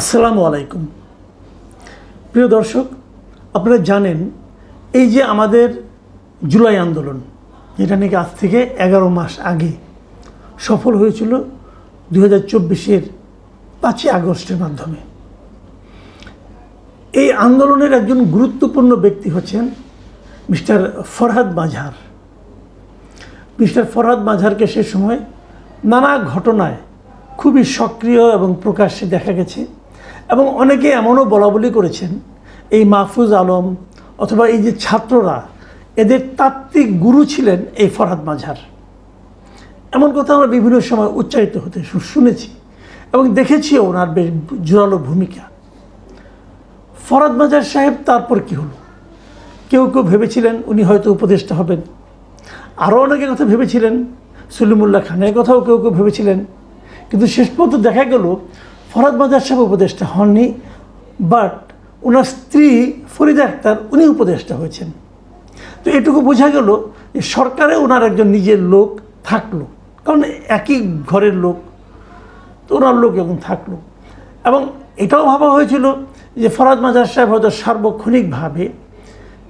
আসসালামু আলাইকুম। প্রিয় দর্শক, আপনারা জানেন এই যে আমাদের জুলাই আন্দোলন যেটা নাকি আজ থেকে এগারো মাস আগে সফল হয়েছিল দু হাজার চব্বিশের পাঁচই আগস্টের মাধ্যমে। এই আন্দোলনের একজন গুরুত্বপূর্ণ ব্যক্তি হচ্ছেন মিস্টার ফরহাদ মাঝার মিস্টার ফরহাদ মাঝারকে সে সময় নানা ঘটনায় খুবই সক্রিয় এবং প্রকাশ্যে দেখা গেছে। এবং অনেকে এমনও বলা বলি করেছেন, এই মাহফুজ আলম অথবা এই যে ছাত্ররা, এদের তাত্ত্বিক গুরু ছিলেন এই ফরহাদ মাঝার এমন কথা আমরা বিভিন্ন সময় উচ্চারিত হতে শুনেছি এবং দেখেছি ওনার বেশ জোরালো ভূমিকা। ফরাদ মাজার সাহেব তারপর কি হলো? কেউ কেউ ভেবেছিলেন উনি হয়তো উপদেষ্টা হবেন। আরও অনেকের কথা ভেবেছিলেন, সলিমুল্লাহ খানের কথাও কেউ কেউ ভেবেছিলেন। কিন্তু শেষ পর্যন্ত দেখা গেল ফরাদ মাজার সাহেব উপদেষ্টা হননি বাট ওনার স্ত্রী ফরিদা আক্তার উনি উপদেষ্টা হয়েছেন। তো এটুকু বোঝা গেল যে সরকারে ওনার একজন নিজের লোক থাকল, কারণ একই ঘরের লোক, তো ওনার লোক এখন থাকল। এবং এটাও ভাবা হয়েছিল যে ফরাদ মাজার সাহেব হয়তো সার্বক্ষণিকভাবে,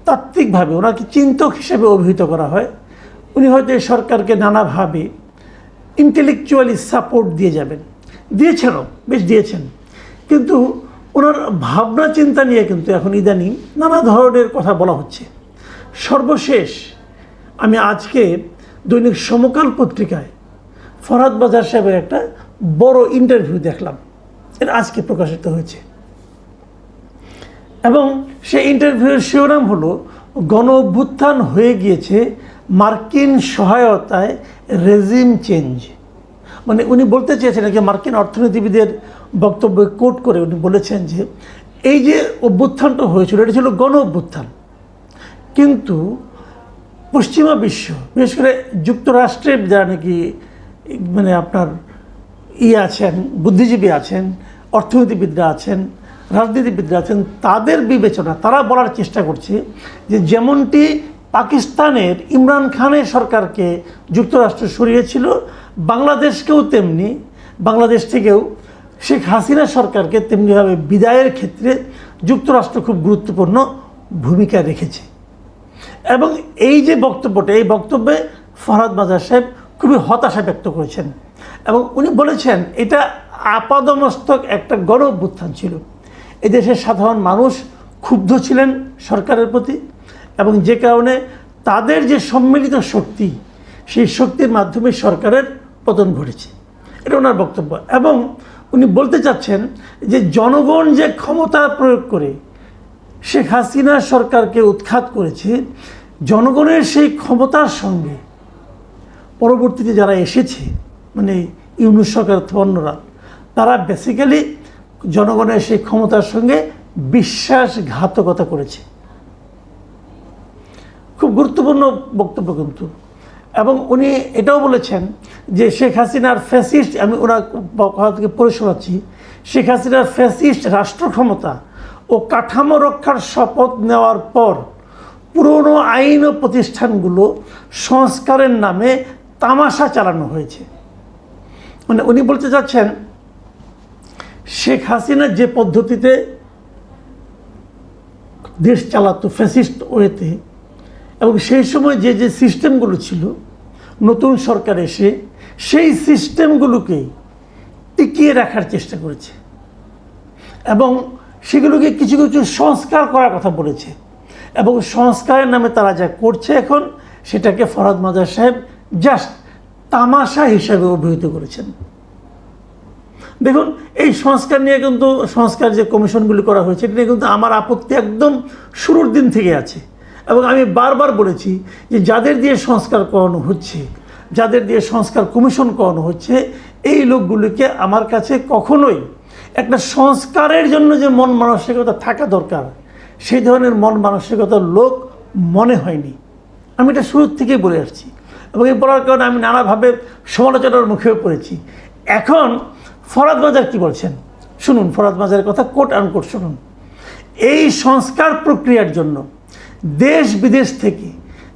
তাত্ত্বিকভাবে ওনাকে চিন্তক হিসেবে অভিহিত করা হয়। উনি হয়তো এই সরকারকে নানাভাবে ইন্টেলেকচুয়ালি সাপোর্ট দিয়ে যাবেন। দিয়েছেনও, বেশ দিয়েছেন। কিন্তু ওনার ভাবনা, চিন্তা নিয়ে কিন্তু এখন ইদানিং নানা ধরনের কথা বলা হচ্ছে। সর্বশেষ আমি আজকে দৈনিক সমকাল পত্রিকায় ফরহাদ বাজার সাহেবের একটা বড় ইন্টারভিউ দেখলাম। এটা আজকে প্রকাশিত হয়েছে। এবং সেই ইন্টারভিউয়ের শিরোনাম হলো, গণ অভ্যুত্থান হয়ে গিয়েছে মার্কিন সহায়তায় রেজিম চেঞ্জ। মানে উনি বলতে চেয়েছেন যে মার্কিন অর্থনীতিবিদের বক্তব্য কোট করে উনি বলেছেন যে, এই যে অভ্যুত্থানটা হয়েছিল, এটা ছিল গণ অভ্যুত্থান। কিন্তু পশ্চিমা বিশ্ব, বিশেষ করে যুক্তরাষ্ট্রের যারা নাকি মানে আপনার ই আছেন, বুদ্ধিজীবী আছেন, অর্থনীতিবিদরা আছেন, রাজনীতিবিদরা আছেন, তাদের বিবেচনা, তারা বলার চেষ্টা করছে যে যেমনটি পাকিস্তানের ইমরান খানের সরকারকে যুক্তরাষ্ট্র সরিয়েছিল, বাংলাদেশকেও তেমনি, বাংলাদেশ থেকেও শেখ হাসিনা সরকারকে তেমনিভাবে বিদায়ের ক্ষেত্রে যুক্তরাষ্ট্র খুব গুরুত্বপূর্ণ ভূমিকা রেখেছে। এবং এই যে বক্তব্যটা, এই বক্তব্যে ফরহাদ মাজার সাহেব খুবই হতাশা ব্যক্ত করেছেন এবং উনি বলেছেন, এটা আপাদমস্তক একটা গণ অভ্যুত্থান ছিল। এদেশের সাধারণ মানুষ ক্ষুব্ধ ছিলেন সরকারের প্রতি এবং যে কারণে তাদের যে সম্মিলিত শক্তি, সেই শক্তির মাধ্যমে সরকারের পতন ঘটেছে। এটা ওনার বক্তব্য। এবং উনি বলতে চাচ্ছেন যে জনগণ যে ক্ষমতা প্রয়োগ করে শেখ হাসিনা সরকারকে উৎখাত করেছে, জনগণের সেই ক্ষমতার সঙ্গে পরবর্তীতে যারা এসেছে মানে ইউনুস সরকার অন্যরা তারা বেসিক্যালি জনগণের সেই ক্ষমতার সঙ্গে বিশ্বাসঘাতকতা করেছে। খুব গুরুত্বপূর্ণ বক্তব্য কিন্তু। এবং উনি এটাও বলেছেন যে শেখ হাসিনার ফ্যাসিস্ট, আমি ওনার কথা থেকে পড়ে শোনাচ্ছি, শেখ হাসিনার ফ্যাসিস্ট রাষ্ট্র ক্ষমতা ও কাঠামো রক্ষার শপথ নেওয়ার পর পুরনো আইন ও প্রতিষ্ঠানগুলো সংস্কারের নামে তামাশা চালানো হয়েছে। মানে উনি বলতে চাচ্ছেন, শেখ হাসিনা যে পদ্ধতিতে দেশ চালাতো ফ্যাসিস্ট ওয়েতে এবং সেই সময় যে যে সিস্টেমগুলো ছিল, নতুন সরকার এসে সেই সিস্টেমগুলোকে টিকিয়ে রাখার চেষ্টা করেছে। এবং সেগুলোকে কিছু কিছু সংস্কার করার কথা বলেছে। এবং সংস্কারের নামে তারা যা করছে এখন, সেটাকে ফরাদ মাজার সাহেব জাস্ট তামাশা হিসাবে অভিহিত করেছেন। দেখুন, এই সংস্কার নিয়ে কিন্তু সংস্কার যে কমিশনগুলি করা হয়েছে, এটা নিয়ে কিন্তু আমার আপত্তি একদম শুরুর দিন থেকে আছে। এবং আমি বারবার বলেছি যে যাদের দিয়ে সংস্কার করানো হচ্ছে, যাদের দিয়ে সংস্কার কমিশন করানো হচ্ছে, এই লোকগুলিকে আমার কাছে কখনোই একটা সংস্কারের জন্য যে মন মানসিকতা থাকা দরকার, সেই ধরনের মন মানসিকতার লোক মনে হয়নি। আমি এটা শুরুর থেকেই বলে আসছি এবং এই বলার কারণে আমি নানাভাবে সমালোচনার মুখেও পড়েছি। এখন ফরাদ বাজার কি বলছেন? শুনুন, ফরাদ বাজারের কথা কোট আনকোট শুনুন। এই সংস্কার প্রক্রিয়ার জন্য দেশ বিদেশ থেকে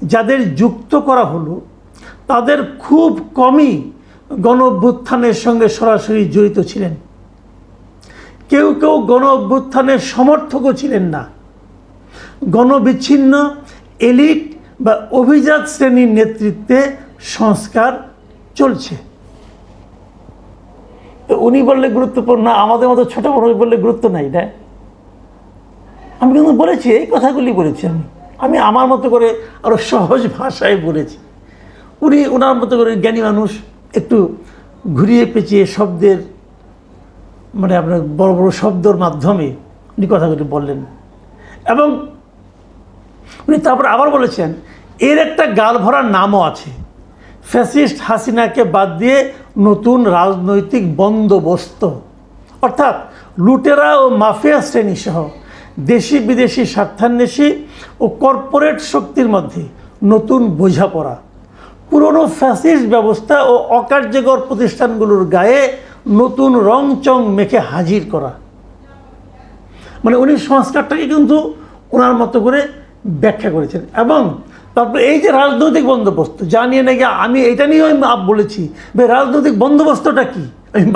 যাদের যুক্ত করা হলো, তাদের খুব কমই গণ অভ্যুত্থানের সঙ্গে সরাসরি জড়িত ছিলেন। কেউ কেউ গণ অভ্যুত্থানের সমর্থকও ছিলেন না। গণবিচ্ছিন্ন, এলিট বা অভিজাত শ্রেণির নেতৃত্বে সংস্কার চলছে। উনি বললে গুরুত্বপূর্ণ আমাদের মতো ছোট মানুষ বললে গুরুত্ব নাই, না? আমি কিন্তু বলেছি, এই কথাগুলি বলেছি আমি। আমি আমার মতো করে আরও সহজ ভাষায় বলেছি। উনি ওনার মতো করে জ্ঞানী মানুষ, একটু ঘুরিয়ে পেঁচিয়ে শব্দের মানে আপনার বড় বড় শব্দর মাধ্যমে উনি কথাগুলি বললেন। এবং উনি তারপর আবার বলেছেন, এর একটা গাল ভরার নামও আছে। ফ্যাসিস্ট হাসিনাকে বাদ দিয়ে নতুন রাজনৈতিক বন্দোবস্ত। অর্থাৎ লুটেরা ও মাফিয়া শ্রেণি সহ দেশি বিদেশি স্বার্থান্বেষী ও কর্পোরেট শক্তির মধ্যে নতুন বোঝাপড়া। পুরনো ফ্যাসিস্ট ব্যবস্থা ও অকার্যকর প্রতিষ্ঠানগুলোর গায়ে নতুন রং চং মেখে হাজির করা। মানে উনি সংস্কারটাকে কিন্তু ওনার মতো করে ব্যাখ্যা করেছেন এবং তারপরে এই যে রাজনৈতিক বন্দোবস্ত যা নিয়ে নাকি আমি এটা নিয়েও আমি বলেছি ভাই রাজনৈতিক বন্দোবস্তটা কি? আমি